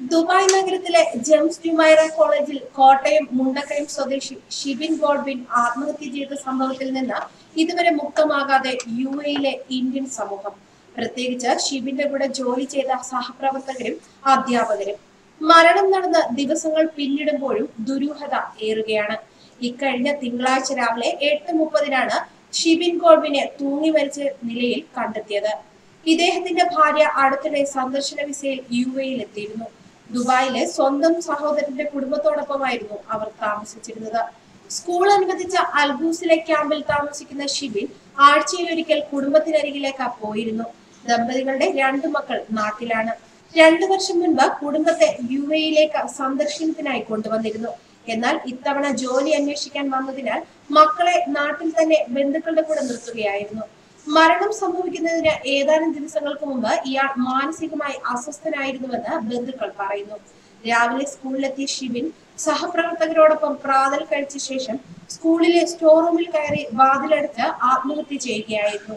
Dubai നഗരത്തിലെ Gems ഡ്യുമൈറ കോളേജിൽ കോട്ടയം മുണ്ടക്കയം സ്വദേശി ഷിബിൻ ഗോൾബിൻ ആത്മഹത്യ ചെയ്ത സംഭവത്തിൽ നിന്ന് ഇതുവരെ മുക്തമാകാതെ യു എയിലെ ഇന്ത്യൻ സമൂഹം. പ്രത്യേകിച്ച് ഷിബിന്റെ കൂടെ ജോലി ചെയ്ത സഹപ്രവർത്തകരും അധ്യാപകരും. മരണം നടന്ന ദിവസങ്ങൾ പിന്നിടുമ്പോഴും ദുരൂഹത ഏറുകയാണ്. ഇക്കഴിഞ്ഞ തിങ്കളാഴ്ച രാവിലെ എട്ട് മുപ്പതിനാണ് ഷിബിൻ ഗോൾബിനെ തൂങ്ങി മരിച്ച നിലയിൽ കണ്ടെത്തിയത്. ഇദ്ദേഹത്തിന്റെ ഭാര്യ അടുത്തിടെ സന്ദർശന വിസയിൽ യു എയിൽ എത്തിയിരുന്നു ദുബായിലെ സ്വന്തം സഹോദരന്റെ കുടുംബത്തോടൊപ്പമായിരുന്നു അവർ താമസിച്ചിരുന്നത്. സ്കൂൾ അനുവദിച്ച അൽബൂസിലെ ക്യാമ്പിൽ താമസിക്കുന്ന ഷിബിൻ ആഴ്ചയിൽ ഒരിക്കൽ കുടുംബത്തിനരികിലേക്ക് പോയിരുന്നു. ദമ്പതികളുടെ രണ്ടു മക്കൾ നാട്ടിലാണ്. രണ്ടു വർഷം മുൻപ് കുടുംബത്തെ യു എയിലേക്ക് സന്ദർശനത്തിനായി കൊണ്ടുവന്നിരുന്നു. എന്നാൽ ഇത്തവണ ജോലി അന്വേഷിക്കാൻ വന്നതിനാൽ മക്കളെ നാട്ടിൽ തന്നെ ബന്ധുക്കളുടെ കൂടെ നിർത്തുകയായിരുന്നു. മരണം സംഭവിക്കുന്നതിന് ഏതാനും ദിവസങ്ങൾക്ക് മുമ്പ് ഇയാൾ മാനസികമായി അസ്വസ്ഥനായിരുന്നുവെന്ന് ബന്ധുക്കൾ പറയുന്നു. രാവിലെ സ്കൂളിലെത്തിയ ഷിബിൻ സഹപ്രവർത്തകരോടൊപ്പം പ്രാതൽ കഴിച്ച ശേഷം സ്കൂളിലെ സ്റ്റോർ റൂമിൽ കയറി വാതിലെടുത്ത് ആത്മഹത്യ ചെയ്യുകയായിരുന്നു.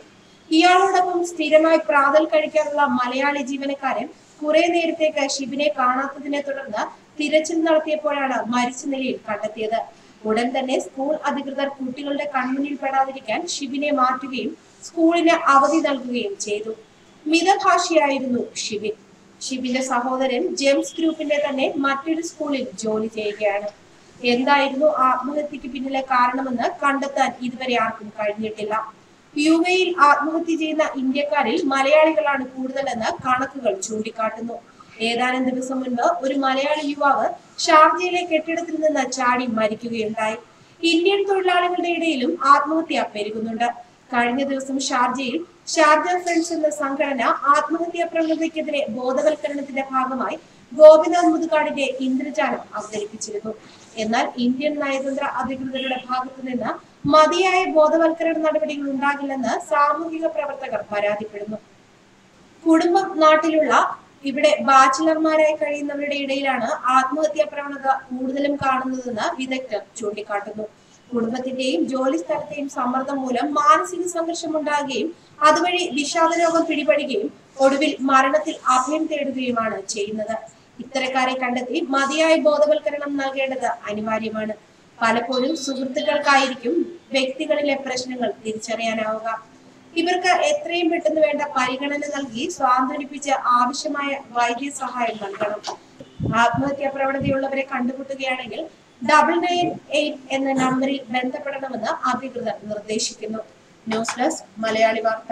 ഇയാളോടൊപ്പം സ്ഥിരമായി പ്രാതൽ കഴിക്കാനുള്ള മലയാളി ജീവനക്കാരൻ കുറെ നേരത്തേക്ക് ഷിബിനെ കാണാത്തതിനെ തുടർന്ന് തിരച്ചിൽ നടത്തിയപ്പോഴാണ് മരിച്ച നിലയിൽ കണ്ടെത്തിയത്. ഉടൻ തന്നെ സ്കൂൾ അധികൃതർ കുട്ടികളുടെ കൺമുന്നിൽ പെടാതിരിക്കാൻ ഷിബിനെ മാറ്റുകയും സ്കൂളിന് അവധി നൽകുകയും ചെയ്തു. മിതഭാഷിയായിരുന്നു ഷിബിൻ. ഷിബിന്റെ സഹോദരൻ ജെംസ് ഗ്രൂപ്പിന്റെ തന്നെ മറ്റൊരു സ്കൂളിൽ ജോലി ചെയ്യുകയാണ്. എന്തായിരുന്നു ആത്മഹത്യക്ക് പിന്നിലെ കാരണമെന്ന് കണ്ടെത്താൻ ഇതുവരെ ആർക്കും കഴിഞ്ഞിട്ടില്ല. യു എയിൽ ആത്മഹത്യ ചെയ്യുന്ന ഇന്ത്യക്കാരിൽ മലയാളികളാണ് കൂടുതലെന്ന് കണക്കുകൾ ചൂണ്ടിക്കാട്ടുന്നു. ഏതാനും ദിവസം മുൻപ് ഒരു മലയാളി യുവാവ് ഷാർജയിലെ കെട്ടിടത്തിൽ നിന്ന് ചാടി മരിക്കുകയുണ്ടായി. ഇന്ത്യൻ തൊഴിലാളികളുടെ ഇടയിലും ആത്മഹത്യ പെരുകുന്നുണ്ട്. കഴിഞ്ഞ ദിവസം ഷാർജയിൽ ഷാർജ ഫ്രണ്ട്സ് എന്ന സംഘടന ആത്മഹത്യാ പ്രവണതയ്ക്കെതിരെ ബോധവൽക്കരണത്തിന്റെ ഭാഗമായി ഗോപിനാഥ് മുതുകാടിന്റെ ഇന്ദ്രജാലം അവതരിപ്പിച്ചിരുന്നു. എന്നാൽ ഇന്ത്യൻ നയതന്ത്ര അധികൃതരുടെ ഭാഗത്തു നിന്ന് മതിയായ ബോധവൽക്കരണ നടപടികൾ ഉണ്ടാകില്ലെന്ന് സാമൂഹിക പ്രവർത്തകർ പരാതിപ്പെടുന്നു. കുടുംബം നാട്ടിലുള്ള ഇവിടെ ബാച്ചിലർമാരായി കഴിയുന്നവരുടെ ഇടയിലാണ് ആത്മഹത്യാ പ്രവണത കൂടുതലും കാണുന്നതെന്ന് വിദഗ്ധർ ചൂണ്ടിക്കാട്ടുന്നു. കുടുംബത്തിന്റെയും ജോലി സ്ഥലത്തെയും സമ്മർദ്ദം മൂലം മാനസിക സംഘർഷം ഉണ്ടാകുകയും അതുവഴി വിഷാദ രോഗം പിടിപെടുകയും ഒടുവിൽ മരണത്തിൽ അഭയം തേടുകയുമാണ് ചെയ്യുന്നത്. ഇത്തരക്കാരെ കണ്ടെത്തി മതിയായ ബോധവൽക്കരണം നൽകേണ്ടത് അനിവാര്യമാണ്. പലപ്പോഴും സുഹൃത്തുക്കൾക്കായിരിക്കും വ്യക്തികളിലെ പ്രശ്നങ്ങൾ തിരിച്ചറിയാനാവുക. ഇവർക്ക് എത്രയും പെട്ടെന്ന് വേണ്ട പരിഗണന നൽകി സ്വാന്തനിപ്പിച്ച് ആവശ്യമായ വൈദ്യസഹായം നൽകണം. ആത്മഹത്യാ പ്രവണതയുള്ളവരെ കണ്ടുമുട്ടുകയാണെങ്കിൽ ഡബിൾ നയൻ എയ്റ്റ് എന്ന നമ്പറിൽ ബന്ധപ്പെടണമെന്ന് അധികൃതർ നിർദ്ദേശിക്കുന്നു. ന്യൂസ് ഡെസ്ക് മലയാളി വാർത്ത.